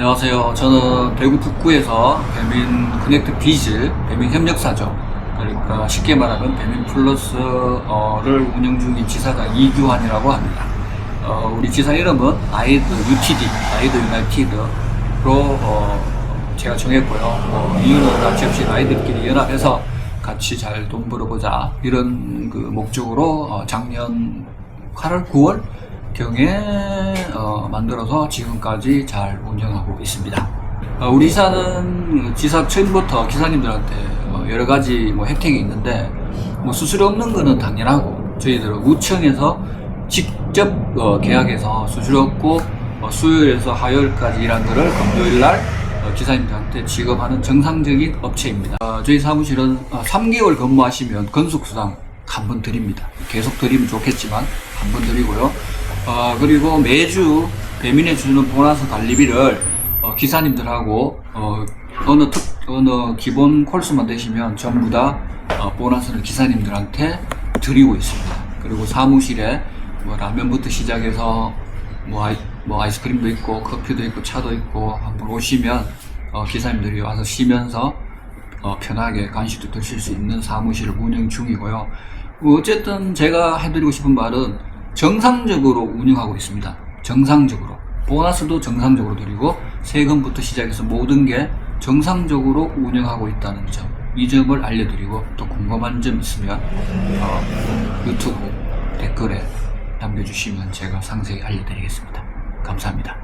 안녕하세요. 저는 대구 북구에서 배민 커넥트 비즈, 배민 협력사죠. 그러니까 쉽게 말하면 배민 플러스를 운영 중인 지사가 이규환이라고 합니다. 어, 우리 지사 이름은 아이드 UTD, 아이드 유나이티드로 어, 제가 정했고요. 어, 이유는 같이 없이 아이들끼리 연합해서 같이 잘돈 벌어보자 이런 그 목적으로 어, 작년 8월, 9월 경에 어, 만들어서 지금까지 잘 운영하고 있습니다. 어, 우리 지사는 지사 처음부터 기사님들한테 어, 여러 가지 뭐 혜택이 있는데 뭐 수수료 없는 거는 당연하고 저희들은 우청에서 직접 어, 계약해서 수수료 없고 어, 수요일에서 화요일까지 일한 거를 금요일 날 어, 기사님들한테 지급하는 정상적인 업체입니다. 어, 저희 사무실은 어, 3개월 근무하시면 건속수당 한 번 드립니다. 계속 드리면 좋겠지만 한 번 드리고요. 어, 그리고 매주 배민에 주는 보너스 관리비를 어, 기사님들하고 어, 어느 특 어느 기본 콜수만 되시면 전부 다 어, 보너스를 기사님들한테 드리고 있습니다. 그리고 사무실에 뭐 라면부터 시작해서 뭐, 아이, 뭐 아이스크림도 있고 커피도 있고 차도 있고 한번 오시면 어, 기사님들이 와서 쉬면서 어, 편하게 간식도 드실 수 있는 사무실을 운영 중이고요. 뭐 어쨌든 제가 해드리고 싶은 말은 정상적으로 운영하고 있습니다. 정상적으로. 보너스도 정상적으로 드리고 세금부터 시작해서 모든 게 정상적으로 운영하고 있다는 점. 이 점을 알려드리고 또 궁금한 점 있으면 어, 유튜브 댓글에 남겨주시면 제가 상세히 알려드리겠습니다. 감사합니다.